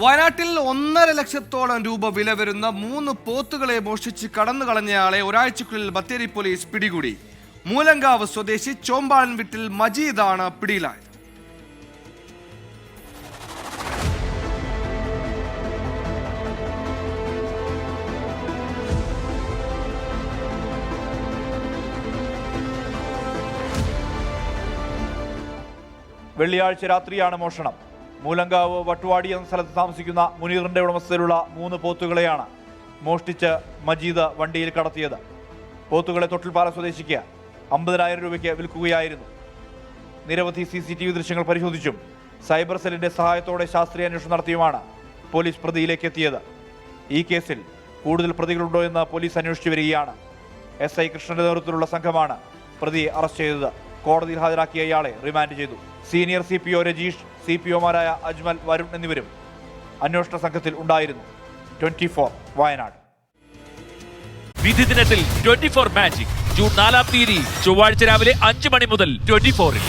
വയനാട്ടിൽ ഒന്നര ലക്ഷത്തോളം രൂപ വില വരുന്ന മൂന്ന് പോത്തുകളെ മോഷ്ടിച്ച് കടന്നു കളഞ്ഞയാളെ ഒരാഴ്ചക്കുള്ളിൽ ബത്തേരി പോലീസ് പിടികൂടി. മൂലങ്കാവ് സ്വദേശി ചോമ്പാളൻ വീട്ടിൽ മജീദാണ് പിടിയിലായത്. വെള്ളിയാഴ്ച രാത്രിയാണ് മോഷണം. മൂലങ്കാവ് വട്ടുവാടി എന്ന സ്ഥലത്ത് താമസിക്കുന്ന മുനീറിന്റെ ഉടമസ്ഥയിലുള്ള മൂന്ന് പോത്തുകളെയാണ് മോഷ്ടിച്ച് മജീദ് വണ്ടിയിൽ കടത്തിയത്. പോത്തുകളെ തൊട്ടിൽപ്പാല സ്വദേശിക്ക് അമ്പതിനായിരം രൂപയ്ക്ക് വിൽക്കുകയായിരുന്നു. നിരവധി സി സി ടി വി ദൃശ്യങ്ങൾ പരിശോധിച്ചും സൈബർ സെല്ലിന്റെ സഹായത്തോടെ ശാസ്ത്രീയ അന്വേഷണം നടത്തിയുമാണ് പോലീസ് പ്രതിയിലേക്ക് എത്തിയത്. ഈ കേസിൽ കൂടുതൽ പ്രതികളുണ്ടോ എന്ന് പോലീസ് അന്വേഷിച്ചു വരികയാണ്. എസ് ഐ കൃഷ്ണന്റെ നേതൃത്വത്തിലുള്ള സംഘമാണ് പ്രതിയെ അറസ്റ്റ് ചെയ്തത്. കോടതിയിൽ ഹാജരാക്കിയ ഇയാളെ റിമാൻഡ് ചെയ്തു. Senior C P O Rajeesh C P ഒമാരായ Ajmal Varun എന്നിവരും അന്വേഷണ സംഘത്തിൽ ഉണ്ടായിരുന്നു. Twenty four Wayanad. വിധി ദിനത്തിൽ ട്വന്റി ഫോർ മാജിക്. ജൂൺ നാലാം തീയതി ചൊവ്വാഴ്ച രാവിലെ അഞ്ച് മണി മുതൽ ട്വന്റി ഫോറിൽ.